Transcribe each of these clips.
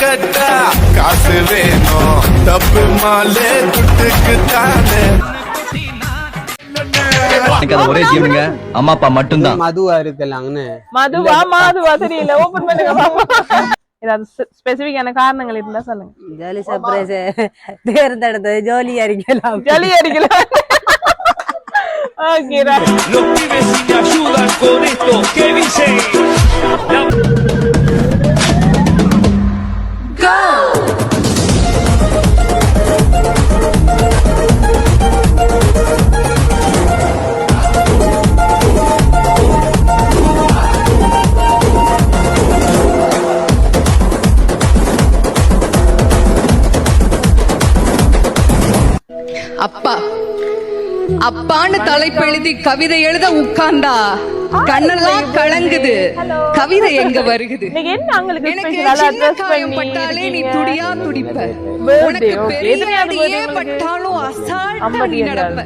கட்டா. காசு வேணும். தப்பு மாலே துட்டுக்கு தானே. எனக்கு ஒரே ஜீவனுங்க. அம்மா அப்பா மட்டும்தான். மதுவா இருக்கலாம்னு மதுவா மாதுவா தெரியல. ஓபன் பண்ணுங்க பாப்போம். ஏதாவது ஸ்பெசிபிக்கான காரணங்கள் இருந்தா சொல்லுங்க. ஜாலி சர்ப்ரைஸ் தேர்ந்தெடுத்தது ஜோலியா இருக்கலாம் ஜலி அடிக்கலாம். Okay Los pibes si me ayudan con esto, ¿qué dicen? அப்பா அப்பான்னு தலைப்பெழுதி கவிதை எழுத உட்கார்ந்தா கண்ணெல்லாம் கலங்குது. கவிதை எங்க வருகுது? பட்டாலே நீ. துடியா துடிப்ப. உனக்கு. பெரிய அடியே? பட்டாலும் அசால்ட்டா நீ நடப்ப.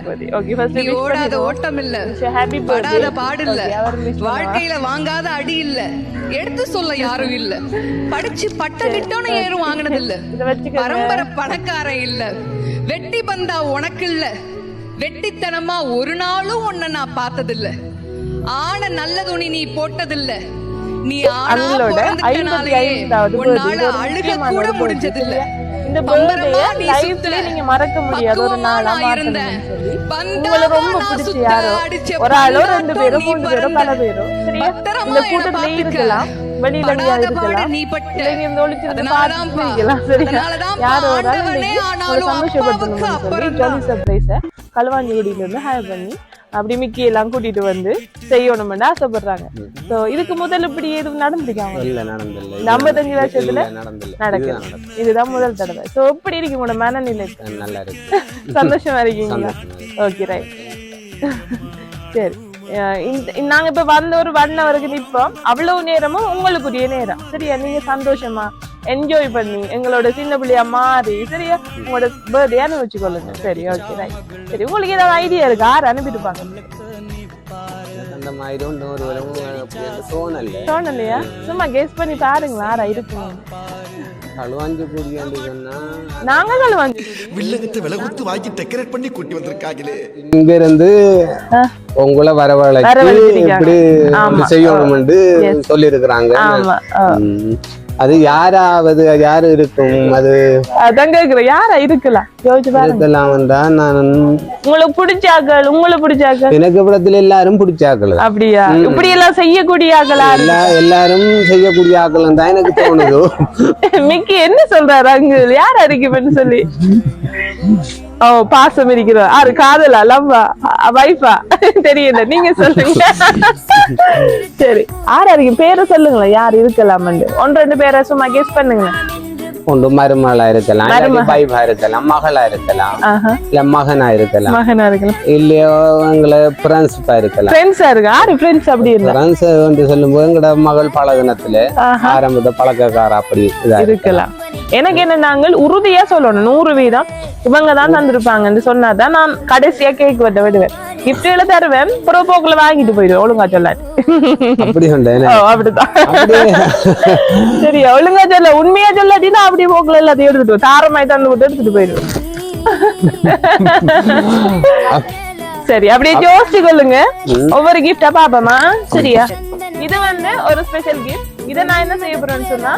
நீ ஓடாத. ஓட்டம் இல்ல. படாத பாடு இல்ல. வாழ்க்கையில வாங்காத அடி இல்ல. எடுத்து சொல்ல யாரும் இல்ல. படிச்சு பட்ட திட்டம்னு ஏறும் வாங்கினது இல்ல. பரம்பரை பணக்காரன் இல்ல. வெட்டி பந்தா உனக்கு இல்ல. வெட்டித்தனமா ஒரு நாளும் உன்னை நான் பார்த்ததில்ல. ஆன நல்ல துணி நீ போட்டதில்ல. நீ ஆனா அவங்களோட பிறந்துட்டனாலேயே 55வது birthday. உன்னால இது ஒரு அழுக. முடிஞ்சதில்ல. இந்த நீ லைஃப்ல. நீங்க மறக்க முடியாத. ஒரு நாளா பந்தாவா உங்களை ரொம்ப பிடிச்ச யாரோ? ஒரு ஆளோ ரெண்டு பேரோ நீ மூணு பேரோ. பல பேரோ. சரியா? இந்த கூட்டத்திலே. இருக்கலாம். வெளியில இருக்கலாம். இந்த ஒளிச்சிருந்து சரியா? யாரோ ஒரு ஆள் சந்தோஷப்படுத்தணும்னு சொல்லி அப்புறம் ஜாலி சர்ப்ரைஸ களுவாஞ்சிகுடியில இருந்து ஹேர் பண்ணி அப்படி மிக்கி எல்லாம் கூட்டிட்டு வந்து செய்யணும்னு ஆசைப்படுறாங்க. சோ இதுக்கு முதல் இப்படி எதுவும் நடந்திருக்காங்க இல்ல நடந்தில்ல. 55 வருஷத்துல நடக்குது. இதுதான் முதல் தடவை. சோ எப்படி இருக்கு உங்களோட மனநிலை? நல்லா இருக்கு. சந்தோஷமா இருக்கீங்களா. ஓகே ரைட் சரி. நாங்க இப்ப வந்த ஒரு ஒன் ஹவருக்கு நிப்போம் அவ்வளவு நேரமும் உங்களுக்குரிய நேரம். சரியா? நீங்க சந்தோஷமா? என்ஜாய் பண்ணி எங்களோட சின்ன பிள்ளையா மாறி சரியா? உங்களோட பர்த்டே அனுபவிச்சுக்கொள்ளுங்க சரி ஓகே ரைட் சரி உங்களுக்கு ஏதாவது ஐடியா இருக்கு? யார் அனுப்பிட்டுப்பாங்க அந்த மாதிரி ஒன்று ஒரு தோணல தோணலையா? சும்மா கெஸ் பண்ணி பாருங்களா யாரா இருக்குங்க களுவாஞ்சி கூடியாண்டு சொன்னா. நாங்க கழுவாஞ்சி வில்லங்கத்தை விலை கொடுத்து வாங்கி டெக்கரேட் பண்ணி கூட்டி வந்திருக்காங்களே. இங்க இருந்து உங்களை வரவழைச்சு. இப்படி செய்யணும்னு. சொல்லி இருக்கிறாங்க. அது யாராவது யாரு இருக்கும்? அது அதான் கேக்குறேன். யாரா இருக்கலாம்? யோசிச்சு இருக்கலாம் தான் நான் உங்களுக்கு பிடிச்சாக்கள் உங்களுக்கு பிடிச்சாக்கள் எனக்கு படத்துல எல்லாரும் பிடிச்சாக்கள் அப்படியா? இப்படி எல்லாம் செய்யக்கூடிய ஆக்களா எல்லா எல்லாரும் செய்யக்கூடிய ஆக்கள் தான் எனக்கு தோணுது. மிக்கி என்ன சொல்றாரு? அங்கு யார் அறிக்கைன்னு சொல்லி? ஓ பாசம் இருக்கிறார் ஆறு காதலா லவ்வா? வைஃபா தெரியல. நீங்க சொல்லுங்க. சரி. ஆறு அறிக்கை பேரை சொல்லுங்களேன். யார் இருக்கலாம் ஒன்று ரெண்டு பேரை சும்மா கெஸ் பண்ணுங்க. ஒன்று மருமகளா இருக்கலாம். வைஃபா இருக்கலாம். மகளா இருக்கலாம். இல்ல மகனா இருக்கலாம். மகனா இருக்கலாம். இல்லையோ எங்களை பிரான்ஸ்பா இருக்கலாம். ஃப்ரெண்ட்ஸா இருக்கு? ஆறு ஃப்ரெண்ட்ஸ் அப்படி இருந்தா. பிரான்ஸ் வந்து சொல்லும்போது எங்களோட மகள் பழகுனத்துல ஆரம்பத்தை பழக்கக்கார அப்படி இருக்கு. இருக்கலாம். எனக்கு என்ன நாங்கள் உறுதியா சொல்லணும். நூறு வீதம் இவங்க தான் தந்திருப்பாங்கன்னு சொன்னாதான் நான் கடைசியா கேக் வெட்ட விடுவேன். கிஃப்ட்களை தருவேன் புறப்போக்குல வாங்கிட்டு போயிடுவேன் ஒழுங்கா அப்படி? ஓ அப்படிதான் சரி ஒழுங்கா சொல்ல. உண்மையா சொல்லாட்டினா அப்படியே போக்குல எல்லாத்தையும் எடுத்துட்டு. தாரமாய் தந்து விட்டு எடுத்துட்டு போயிடுவேன். சரி அப்படியே யோசிச்சு கொள்ளுங்க. ஒவ்வொரு கிஃப்டா பாப்போமா? சரியா? இது வந்து ஒரு ஸ்பெஷல் கிஃப்ட் இதை நான் என்ன செய்ய போறேன்னு சொன்னா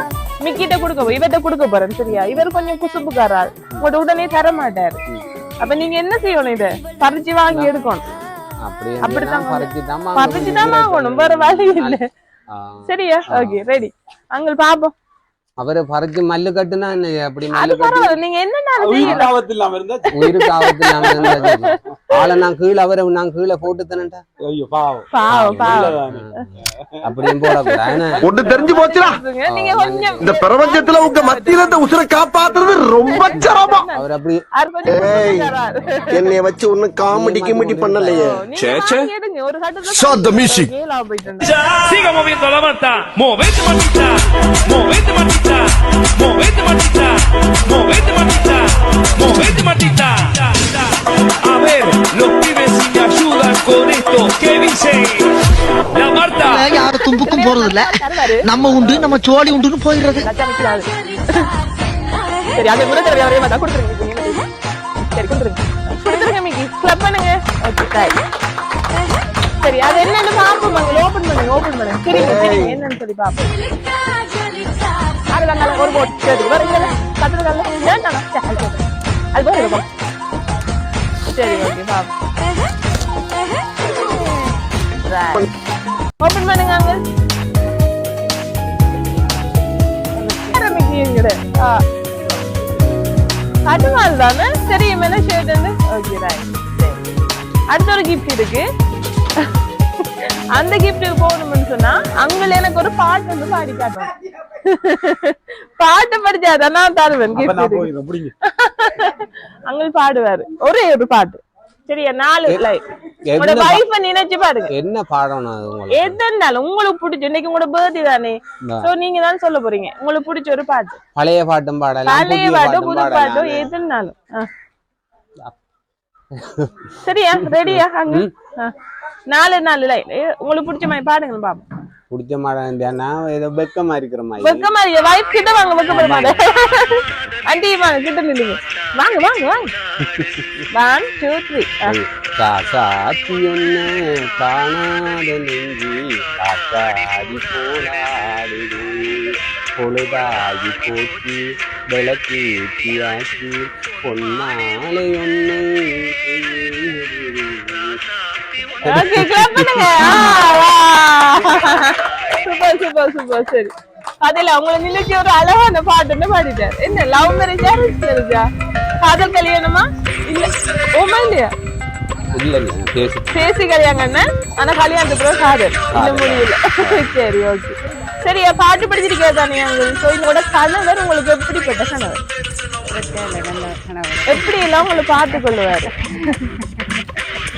மிக்கிட்ட கொடுக்க இவர்கிட்ட கொடுக்க போறேன் சரியா? இவர் கொஞ்சம் குசுப்புக்காரால் உங்கள்ட்ட உடனே தர மாட்டாரு. அப்ப நீங்க என்ன செய்யணும் இதை? பறிச்சு வாங்கி எடுக்கணும். அப்படி அப்படித்தான் பறிச்சு தான் பறிச்சு தான் வாங்கணும். வேற வழி இல்ல. சரியா? ஓகே ரெடி அங்க பாப்போம். அவரு பறிச்சு மல்லு கட்டுனா என்ன அப்படி அது மல்லு கட்டி பரவாயில்ல. நீங்க என்னன்னாலும் செய்யலாம் ஆபத்து இல்லாம இருந்தா உயிருக்கு ஆபத்து இல்லாம இருந்தா சரி. ஆளை நான் கீழே அவரை நான் கீழே போட்டு தானேன்டா ஐயோ பாவம். பாவம் பாவம். உள்ளதானே. அப்படியும் போடக்கூடாது? ஒண்ணு தெரிஞ்சு போச்சுடா. இந்த பிரபஞ்சத்துல உங்க மத்தியில இந்த உசுரை காப்பாத்துறது ரொம்ப சிரமம். அவர் அப்படி. என்னைய வச்சு ஒன்னும் காமெடி கிமெடி பண்ணலையே. கேலா போயிட்டு Siga moviendo la manta, movete manita, movete manita, movete manita, movete manita, movete manita. A ver, los pibes si me ayudan con esto, ¿qué dicen? La Marta. யாரும் தும்புக்கும் போறது இல்ல நம்ம உண்டு நம்ம சோழி உண்டுன்னு போயிடுறது. சரி அது கூட தெரியல வரவே மாட்டா கொடுத்துருங்க சரி கொடுத்துருங்க கொடுத்துருங்க மிக்கி கிளப் பண்ணுங்க ஓகே சரி அது என்னன்னு பாப்போம் ஓபன் பண்ணுங்க ஓபன் பண்ணுங்க சரிங்க சரிங்க என்னன்னு சொல்லி பாப்போம் அதுல நல்ல ஒரு போட் சரி வருங்க கத்துறது நல்ல வேண்டாம் சரி, அது போதும். சரி ஓகே பாப்போம் ஓபன் பண்ணுங்க அங்க. தானே? சரி மேல ஷர்ட் வந்து. ஓகே ரைட் அடுத்த ஒரு கிஃப்ட் இருக்கு. அந்த கிஃப்ட் போகணும்னு சொன்னா அங்க எனக்கு ஒரு பாட்டு வந்து பாடி காட்டணும் பாட்டு படிச்சாதான் நான் தருவேன் அங்க பாடுவாரு ஒரே ஒரு பாட்டு. சரியா நாலு வைஃப நினைச்சு பாருங்க. என்ன பாடணும் எது இருந்தாலும் உங்களுக்கு பிடிச்ச இன்னைக்கு உங்களோட பர்த்டே தானே. சோ நீங்க தான் சொல்ல போறீங்க. உங்களுக்கு பிடிச்ச ஒரு பாட்டு. பழைய பாட்டும் பாடலாம் பழைய பாட்டும் புது பாட்டோ பாடலாம் எதுனாலும் ஆ. சரியா ரெடியா அங்க. நாலு நாலு லைன். உங்களுக்கு பிடிச்ச மாதிரி பாடுங்க பாப்போம். பிடிச்ச மாடம் நான் ஏதோ வெக்கமா இருக்கிற மாதிரி. வெக்க மாதிரி வைஃப் கிட்ட வாங்க வெக்கப்பட மாட்டேன் ஆண்டி வாங்க கிட்ட நில்லுங்க. வாங்க வாங்க வாங்க. ஒன் டூ த்ரீ சாத்தி ஒண்ணு காணாத நெஞ்சி. காத்தாடி போராடுது பொழுதாகி போச்சு விளக்கு ஆக்கி பொன்னாலை ஒண்ணு ஓகே கிளப் பண்ணுங்க. Super super super. சரி. அதுல உங்களை நினைச்சு ஒரு அழகான பாட்டுன்னு பாடிட்டார் என்ன லவ் மேரேஜா மேரேஜா காதல் கல்யாணமா? இல்ல ஓமா இல்லையா இல்ல இல்ல பேசு கல்யாணம் ஆனா கல்யாணத்துக்கு காதல். இன்னும் முடியல. சரி ஓகே சரியா பாட்டு படிச்சிருக்கே தானே So, உங்களோட கணவர் உங்களுக்கு எப்படிப்பட்ட கணவர்? எப்படி எல்லாம் உங்களை பார்த்து கொள்ளுவாரு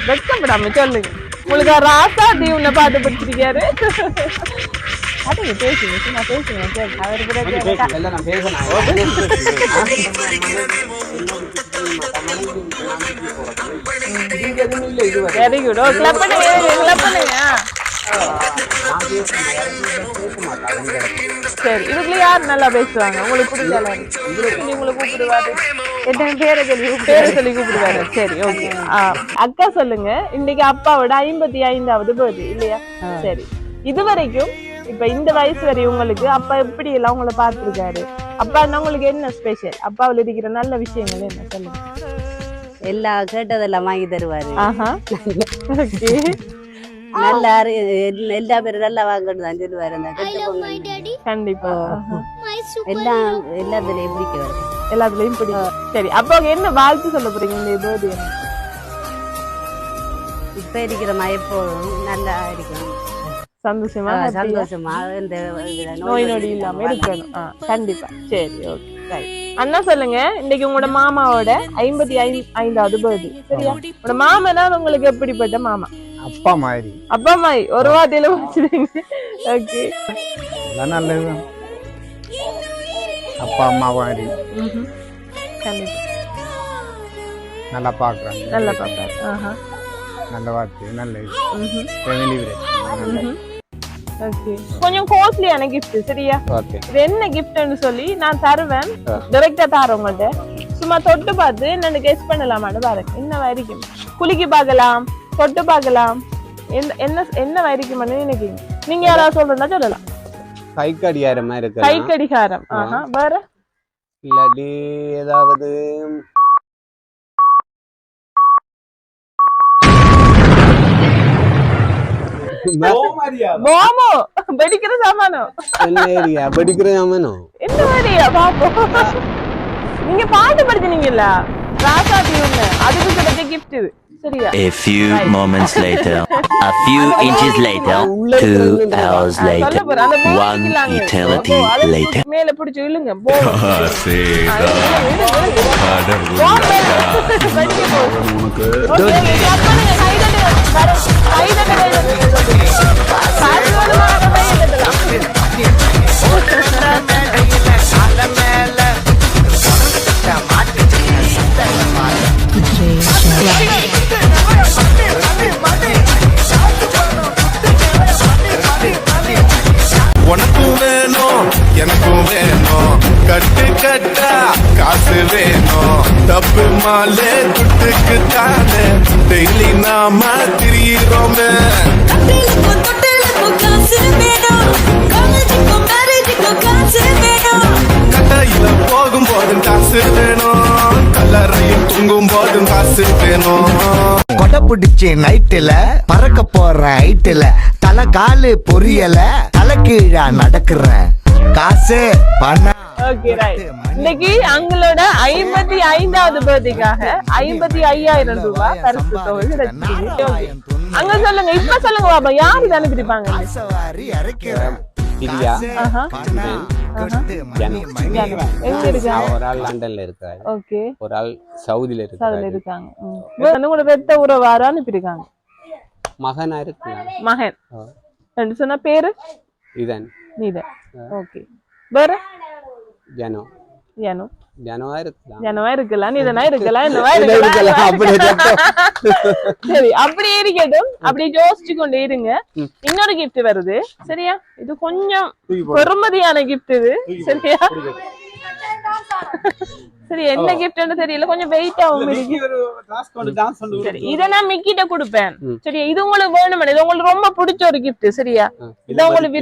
வெக்கப்படாம சொல்லுங்க. உங்களுக்கு ராசா உன்னை பாட்டு படிச்சிருக்காரு அதுங்க பேசுங்க சும்மா பேசுங்க சரி. அவர் பிறகு இல்ல நான் பேசணும் வெரி குட் ஓ கிளப் பண்ணுங்க கிளப் பண்ணுங்க. சரி இதுக்குள்ள யார் நல்லா பேசுவாங்க? உங்களுக்கு உங்களை கூப்பிடுவாரு. என்ன பேரை சொல்லி பேரை சொல்லி கூப்பிடுவாரு. சரி ஓகே அக்கா சொல்லுங்க. இன்னைக்கு அப்பாவோட ஐம்பத்தி ஐந்தாவது பர்த்டே இல்லையா? சரி. இது வரைக்கும் இப்ப இந்த வயசு வரை உங்களுக்கு அப்பா எப்படி எல்லாம் உங்களை பார்த்திருக்காரு? அப்பா உங்களுக்கு என்ன ஸ்பெஷல் அப்பாவுல இருக்கிற நல்ல விஷயங்கள் என்ன? சொல்லுங்க. எல்லா கேட்டதெல்லாம் வாங்கி தருவாரு. நல்லா எல்லா- பேரும் நல்லா வாங்கன்னு தான் சொல்லுவாரு. கண்டிப்பா. எல்லாம் எல்லாத்துலயும் பிடிக்குவாரு எல்லாத்துலயும் பிடிக்கும். சரி அப்போ என்ன வாழ்த்து சொல்ல போறீங்க இந்த பர்த்டே இப்ப இருக்கிற மாதிரி எப்போதும் நல்லா இருக்கும் சந்தோஷமா? சந்தோஷமா இந்த நோய் நொடி இல்லாம இருக்கணும் கண்டிப்பா. சரி ஓகே. ரைட் அண்ணா சொல்லுங்க. இன்னைக்கு உங்களோட மாமாவோட ஐம்பத்தி ஐந்து ஐந்தாவது பர்த்டே சரியா? உங்களோட மாமனா உங்களுக்கு எப்படிப்பட்ட மாமா? அப்பா மாதிரி. அப்பா அம்மாய் ஒரு வார்த்தையில முடிச்சிடுங்க. ஓகே. எல்லாம் நல்லது. அப்பா அம்மா மாதிரி. நல்லா பார்க்குறாங்க. நல்லா ஆஹா. நல்ல வார்த்தை நல்ல. ஃபேமிலி கொஞ்சம் காஸ்ட்லியான gift சரியா? இது என்ன கிஃப்ட்னு சொல்லி நான் தருவேன். டைரக்டா தரேன் உங்கள்ட்ட. சும்மா தொட்டு பார்த்து என்னன்னு கெஸ் பண்ணலாமான்னு பாருங்க. என்ன வரைக்கும் குலுக்கி பார்க்கலாம். தொட்டு பார்க்கலாம். என்ன என்ன என்ன வரைக்கும்னு நினைக்கிறீங்க நீங்க யாராவது சொல்றதா சொல்லலாம். கை கடியார மாதிரி கை கடிகாரம் ஆஹா வேற? இல்லாட்டி ஏதாவது மோமோ வெடிக்கிற சாமானம் என்ன ஏரியா என்ன பாப்போம் நீங்க பாட்டு படிச்சீங்கல்ல ராசா டியூன்னு அதுக்கு கிடைச்ச கிஃப்ட் இது. சரியா A few Right. moments later, a few inches later, two hours later, one eternity later. பிடிச்சு இழுங்க மேல. காசு வேணுமா? தட்டலாம். வேணும். கட்டு கட்டா காசு வேணும். தப்பு மாலே துட்டுக்கு தானே டெய்லி நாம திரியிறோமே. கட்டையில போகும் போதும் காசு வேணும். கல்லறையில் தூங்கும் போதும் காசு வேணும். கொடை பிடிச்சி நைட்டுல பறக்க போற ஹைட்டுல தலை காலு பொரியல தலை கீழா நடக்கிறேன் காசு பணம். ஓகே ரைட் இன்னைக்கு அங்களோட ஐம்பத்தி ஐந்தாவது பர்த்டேக்காக ஐம்பத்தி ஐயாயிரம் ரூபாய் பரிசு தொகை கிடைச்சிருக்கு. Okay. அங்க சொல்லுங்க இப்ப சொல்லுங்க பாபா யாரு இது இருக்காங்க ஒரு ஆள் லண்டன்ல இருக்காரு. ஓகே ஒரு ஆள் சவுதியில இருக்காங்க. கூட பெத்த உறவாரு அனுப்பியிருக்காங்க. மகனா இருக்கலாம் மகன். ரெண்டு சொன்ன பேரு? இதன். நீதான். ஓகே. வேற? ஜனோ. ஜனு. ஜனவா இருக்கலாம் ஜனவா இருக்கலாம் நீதனா இருக்கலாம் என்னவா இருக்கலாம், சரி அப்படியே இருக்கட்டும். அப்படியே யோசிச்சு கொண்டே இருங்க. இன்னொரு gift வருது. சரியா? இது கொஞ்சம் பெருமதியான gift இது. சரியா? சரி என்ன கிஃப்ட்னு தெரியல. கொஞ்சம் வெயிட் ஆகும் சரி இத நான் மிக்கிட்ட கொடுப்பேன். சரியா இது உங்களுக்கு வேணும் இது உங்களுக்கு ரொம்ப பிடிச்ச ஒரு gift சரியா? இது உங்களுக்கு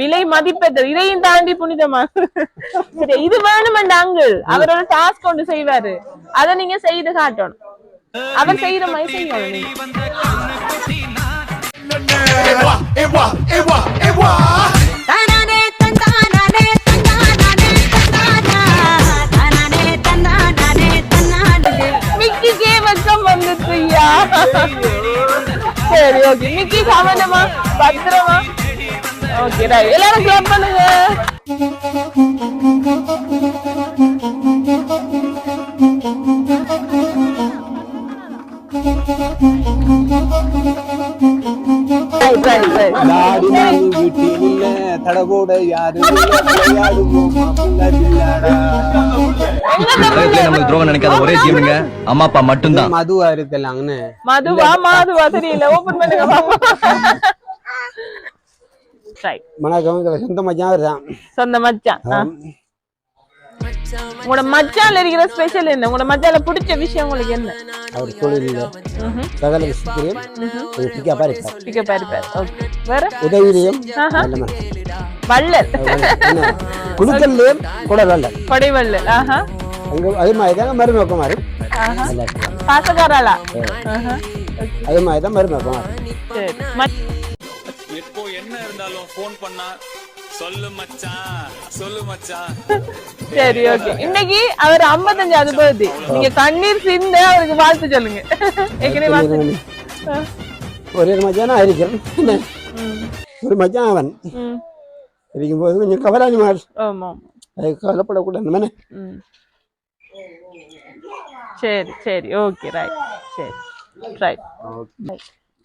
விலை மதிப்பெற்றது இதையும் தாண்டி புனிதமா சரி இது வேணுமெண்ட் அங்கிள்? அவரோட டாஸ்க் கொண்டு செய்வாரு. அத நீங்க செய்து காட்டணும். அவர் செய்யற மாதிரி செய்யணும் சரி ஓகே நிக்கி சாமானமா பத்திரமா. ஓகே எல்லாரும் கிளப் பண்ணுங்க. யாரு துரோகம் நினைக்காத ஒரே ஜீவனுங்க அம்மா அப்பா மட்டும்தான். மதுவா இருக்கலாங்கன்னு மதுவா மாதுவா தெரியல ஓபன் பண்ணுங்க வணக்கம் சொந்த மச்சான் சொந்த மச்சான். உங்களோட மச்சான்ல இருக்கிற ஸ்பெஷல் என்ன? உங்களோட மச்சான்ல பிடிச்ச விஷயம் உங்களுக்கு என்ன? அவர் தொழிலில் சகல விஷயத்திலையும் ஒரு பிக்கப்பாக இருப்பார். பிக்கப் இருப்பார். ஓகே வேற? உதவியிலையும். வள்ளல். குழுக்கள்லையும் கூட நல்ல கொடை வள்ளல் ஆஹா. அங்க அதே மாதிரி தான் பாசக்காராளா? ஆஹா. அதே மாதிரி தான் மச்- எப்போ என்ன இருந்தாலும் ஃபோன் பண்ணா சொல்லு மச்சான் சொல்லு மச்சான் சரி ஓகே. இன்னைக்கு அவர் ஐம்பத்தஞ்சாவது பர்த்டே நீங்க கண்ணீர் சிந்த அவருக்கு வாழ்த்து சொல்லுங்க. ஏற்கனவே வாழ்த்து. ஒரே ஒரு மச்சான்? ம், ஒரு மச்சான் அவன். இருக்கும்போது கொஞ்சம் கவலானி ஆமா அது கவலைப்படக்கூடாது நம்ம என்ன? ம். சரி சரி. ஓகே ரைட் சரி ரைட்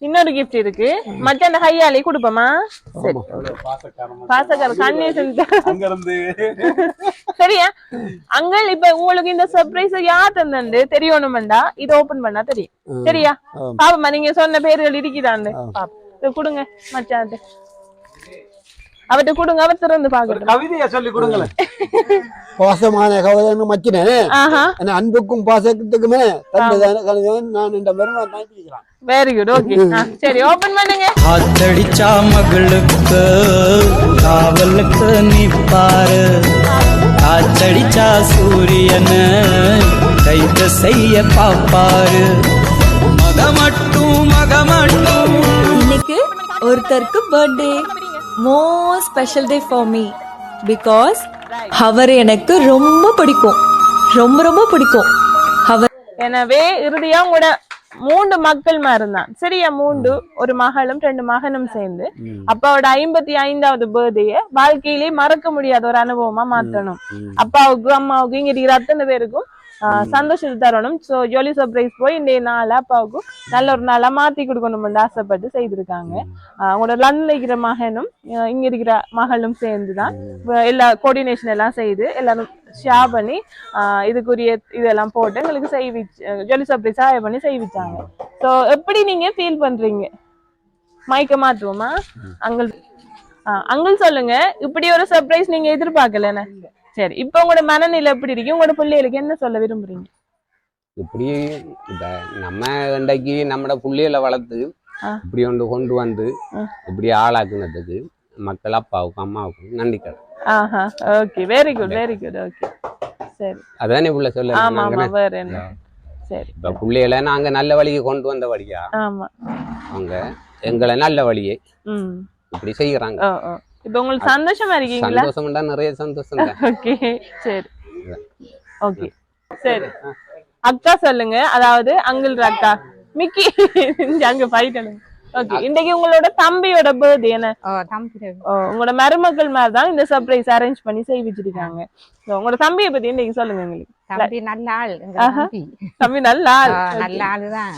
இன்னொரு கிஃப்ட் இருக்கு. மச்சான் ஹையாலி கொடுப்போமா? சரி பாசக்கார கண்ணீர் சிந்த சரியா? அங்கள் இப்ப உங்களுக்கு இந்த சர்ப்ரைஸ் யார் தந்தண்டு தெரியணுமெண்டா? இது ஓபன் பண்ணா தெரியும். சரியா. பாப்பமா நீங்க சொன்ன பேர்கள் இருக்குதாண்டு பாப்போம். இதை கொடுங்க மச்சான் அவர்கிட்ட கொடுங்க அவர் திறந்து பாக்கட்டும் கவிதையை சொல்லி கொடுங்களேன். பாசமான ஆஹா. என்ன அன்புக்கும் பாசத்துக்குமே நான் இந்த தாங்கிக்கிறான். வெரி குட் ஓகே சரி ஓபன் பண்ணுங்க. காத்தடிச்சா மகளுக்கு காவலுக்கு நிப்பாரு காத்தடிச்சா சூரியன கைது செய்ய பாப்பாரு. மகமட்டும் மகமட்டும். இன்னைக்கு ஒருத்தருக்கு birthday most special day for me because அவர் எனக்கு ரொம்ப பிடிக்கும். ரொம்ப ரொம்ப பிடிக்கும். அவர் எனவே இறுதியா உங்களோட மூன்று மக்கள் இருந்தான். சரியா மூன்று ஒரு மகளும் ரெண்டு மகனும் சேர்ந்து. அப்பாவோட ஐம்பத்தி ஐந்தாவது பர்த்டேய வாழ்க்கையிலே மறக்க முடியாத ஒரு அனுபவமா மாத்தணும் அப்பாவுக்கு அம்மாவுக்கு இங்க இருக்கிற அத்தனை பேருக்கும் சந்தோஷத்தை தரணும். சோ ஜோலி சர்ப்ரைஸ் போய் இந்த நாள அப்பாவுக்கும் நல்ல ஒரு நாளா மாத்தி கொடுக்கணும்னு ஆசைப்பட்டு செய்திருக்காங்க. ஆஹ், உங்களோட லண்ட்ல இருக்கிற மகனும் இங்க இருக்கிற மகளும் சேர்ந்துதான் வ- எல்லா கோஆர்டினேஷன் எல்லாம் செய்து எல்லாரும் ஷேர் பண்ணி ஆஹ், இதுக்குரிய இதெல்லாம் போட்டு எங்களுக்கு செய்விச்சு ஜொலி சர்ப்ரைஸ் பண்ணி செய்விச்சாங்க. சோ எப்படி நீங்க ஃபீல் பண்றீங்க? மைக்க மாத்துவோமா? அங்கிள் அங்கிள் சொல்லுங்க. இப்படி ஒரு சர்ப்ரைஸ் நீங்க எதிர்பார்க்கல சரி இப்ப உங்களோட மனநிலை எப்படி இருக்கு? உங்களோட பிள்ளைகளுக்கு என்ன சொல்ல விரும்புறீங்க? இப்படி இப்ப நம்ம இன்றைக்கு நம்மட புள்ளைகளை வளர்த்து. இப்படி கொண்டு கொண்டு வந்து. இப்படி ஆளாக்குனதுக்கு மக்கள் அப்பாவுக்கும் அம்மாவுக்கும் நன்றி கடன். ஆஹா okay very good very good okay சரி. அதானே புள்ள சொல்ல ஆமா வேற என்ன? சரி. இப்ப புள்ளைகளை நாங்க நல்ல வழிக்கு கொண்டு வந்த வழியா ஆமா. அவங்க எங்களை நல்ல வழியை இப்படி செய்யறாங்க இப்போ உங்களுக்கு சந்தோஷமா இருக்கீங்களா? சந்தோஷம் தான் நிறைய சந்தோஷம் ஓகே சரி. ஓகே சரி. அக்கா சொல்லுங்க அதாவது அங்கிள் அக்கா. மிக்கி அங்க போயிட்டேன் ஓகே இன்னைக்கு உங்களோட தம்பியோட பர்த்டே என்ன? ஓ, உங்களோட மருமக்கள் மாதிரி தான் இந்த சர்ப்ரைஸ் அரேஞ்ச் பண்ணி செய்விச்சிருக்காங்க உங்களோட தம்பியை பத்தி இன்னைக்கு சொல்லுங்க எங்களுக்கு. தம்பி நல்ல ஆள். தம்பி. நல்ல ஆள். நல்ல ஆளுதான்.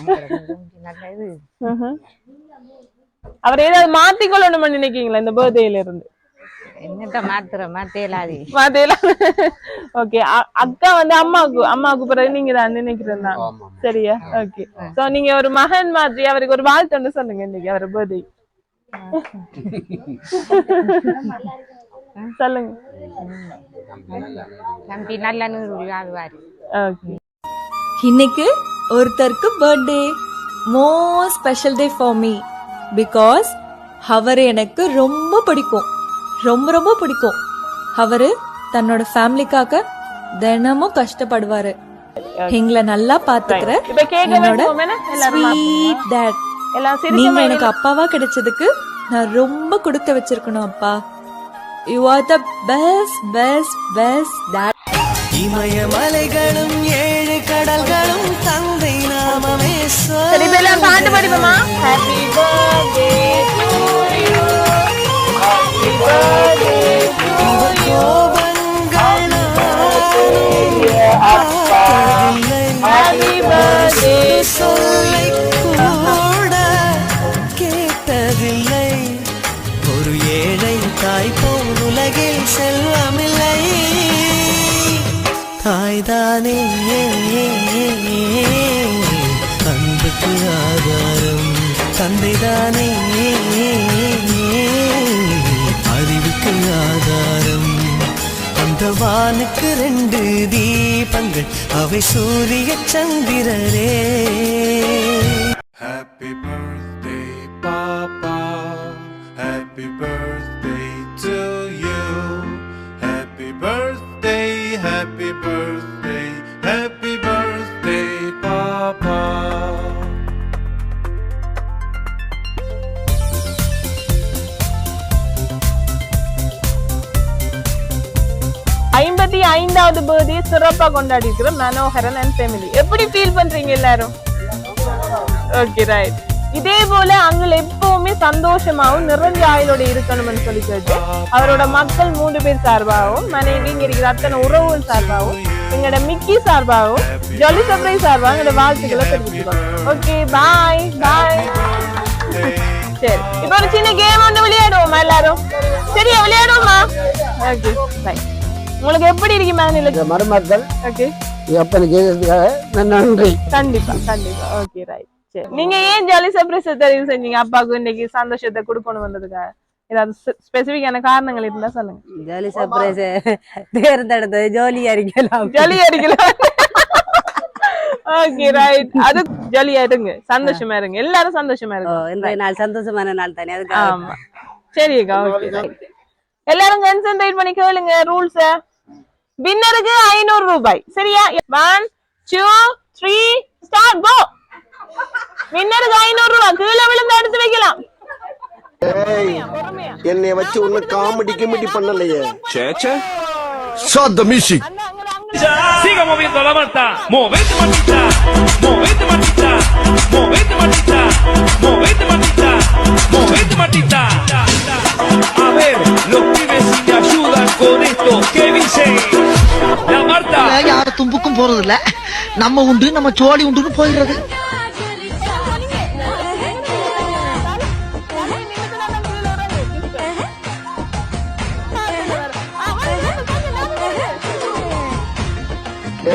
அவர் ஏதாவது மாத்திக்கொள்ளணும்னு நினைக்கீங்களா இந்த பர்த்டேல இருந்து? என்னத்த மாத்துற மாத்தேலாதி. ஓகே அக்கா வந்து அம்மாவுக்கு அம்மாவுக்கு பிறகு நீங்க தான் ஆமா சரியா? ஓகே சோ நீங்க ஒரு மகன் மாதிரி அவருக்கு ஒரு வாழ்த்து சொல்லுங்க இன்னைக்கு அவர் பர்த்டே சொல்லுங்க. தம்பி நல்ல இன்னைக்கு ஒருத்தருக்கு birthday more special day for me because அவர் எனக்கு ரொம்ப பிடிக்கும். ரொம்ப ரொம்ப பிடிக்கும். அவரு தன்னோட ஃபேமிலிக்காக தினமும் கஷ்டப்படுவாரு. எங்களை நல்லா பாத்துக்கிற என்னோட ஸ்வீட் டேட் நீங்க எனக்கு அப்பாவா கிடைச்சதுக்கு நான் ரொம்ப கொடுத்து வச்சிருக்கணும் அப்பா. You are the best best best dad இமயமலைகளும் ஏழு கடல்களும் சரி இப்ப எல்லாம் பாட்டு படிப்போமா? Happy birthday happy birthday to கூட கேட்டதில்லை ஒரு ஏழை தாய் போல் உலகில் செல்வமில்லை தாய்தானே. தந்தைதானே அறிவுக்கு ஆதாரம் அந்த வானுக்கு ரெண்டு தீபங்கள் அவை சூரிய சந்திரரே ஹாப்பி பர்த்டே பாப்பா happy birthday to you happy birthday happy birthday ஐந்தாவது பர்த்டே சிறப்பாக கொண்டாடி இருக்கிற மனோகரன் அண்ட் ஃபேமிலி எப்படி ஃபீல் பண்றீங்க எல்லாரும்? ஓகே ரைட் இதே போல அங்கே எப்பவுமே சந்தோஷமாகவும் நிறைஞ்ச ஆயுளோட இருக்கணும்னு சொல்லி கேட்டு அவரோட மக்கள் மூன்று பேர் சார்பாகவும் மனைவி இங்க இருக்கிற அத்தனை உறவுகள் சார்பாகவும் எங்களோட மிக்கி சார்பாகவும் ஜொலி சப்ரை சார்பாகவும் எங்களோட வாழ்த்துக்களை தெரிவிச்சுக்கோங்க ஓகே பாய் பாய் சரி இப்போ ஒரு சின்ன கேம் ஒன்று விளையாடுவோமா எல்லாரும்? சரியா விளையாடுவோமா? ஓகே பை உங்களுக்கு எப்படி இருக்கு மேனில மருமக்கள் ஓகே செய்ததுக்காக நன்றி. கண்டிப்பா கண்டிப்பா. ஓகே ரைட் சரி. நீங்க ஏன் ஜாலி சர்ப்ரைஸ் தெரிவு செஞ்சீங்க? அப்பாவுக்கு இன்னைக்கு சந்தோஷத்தை கொடுக்கணும் வந்ததுக்காக. ஏதாவது ஸ்பெசிபிக்கான காரணங்கள் இருந்தா சொல்லுங்க. ஜாலி சர்ப்ரைஸ் தேர்ந்தெடுத்தது ஜோலியா இருக்கலாம் ஜாலியா இருக்கலாம் ஓகே ரைட் அது ஜாலியா இருங்க. சந்தோஷமா இருங்க. எல்லாரும் சந்தோஷமா இருங்க. நாள் சந்தோஷமான நாள் தானே. அதுக்காக ஆமா. சரிக்கா ஓகே எல்லாரும் கான்சென்ட்ரேட் பண்ணி கேளுங்க ரூல்ஸ் வின்னருக்கு ஐநூறு ரூபாய் சரியா one two three start go வின்னருக்கு ஐநூறு ரூபாய் கீழே விழுந்து எடுத்து வைக்கலாம் பொறுமையா. என்னை வச்சு ஒண்ணு காமெடி கிமெடி பண்ணலையே music. அண்ணா, அங்க, அங்க. Siga moviendo la. Movete matita. Movete matita. Movete matita. Movete matita. Movete matita. A ver, los pibes si me ayudan con esto. ¿Qué dicen? La Marta. யாரு தும்புக்கும் போறது இல்ல நம்ம உண்டு நம்ம சோழி உண்டுன்னு போயிடுறது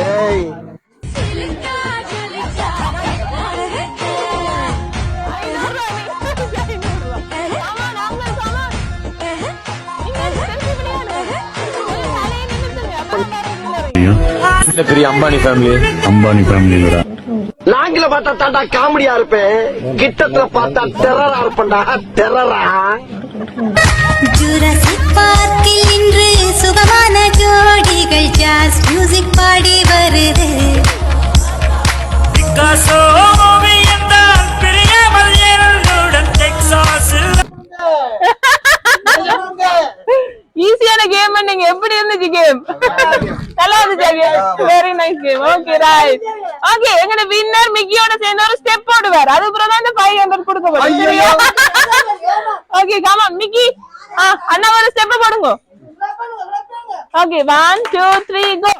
ஏய் பெரிய அம்பானி ஃபேமிலி அம்பானி ஃபேமிலி நாங்கள பார்த்தா தாண்டா காமெடியா இருப்பேன். கிட்டத்துல பார்த்தா டெரரா இருப்பேன்டா. டெரரா பார்க்கில் இன்று சுகமான ஜோடிகள் ஜாஸ் மியூசிக் பாடி வருது. ஈஸியான கேம் நீங்க எப்படி இருந்துச்சு கேம் நல்லா இருந்துச்சு very nice game okay right okay எங்கட வின்னர் மிக்கியோட சேர்ந்து ஒரு ஸ்டெப் போடுவார். அது அப்புறம் தான் இந்த ஃபைவ் ஹண்ட்ரட் கொடுக்க போறோம் ஓகே காமா மிக்கி அண்ணா ஒரு ஸ்டெப் போடுங்க. Okay one two three go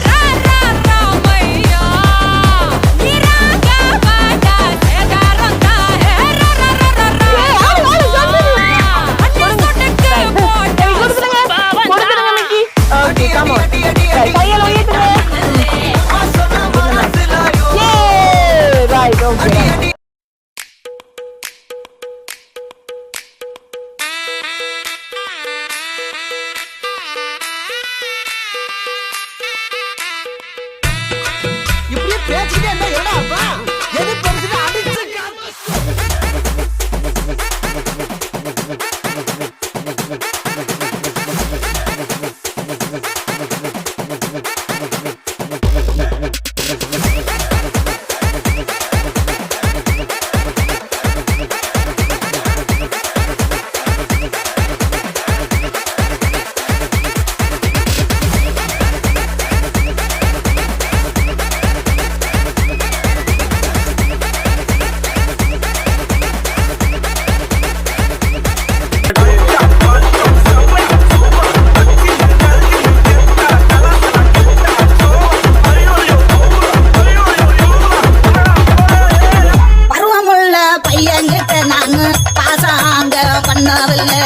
பையன்கிட்ட நானு பாசாங்க பண்ணவில்லை.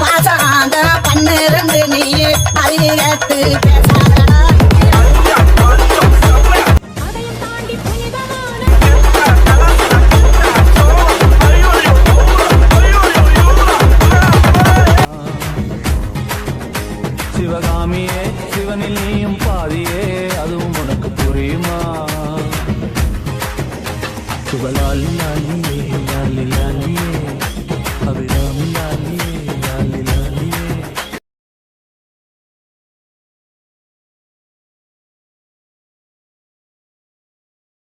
பாசாங்க பண்ணிருந்து நீ அதிகத்து பேச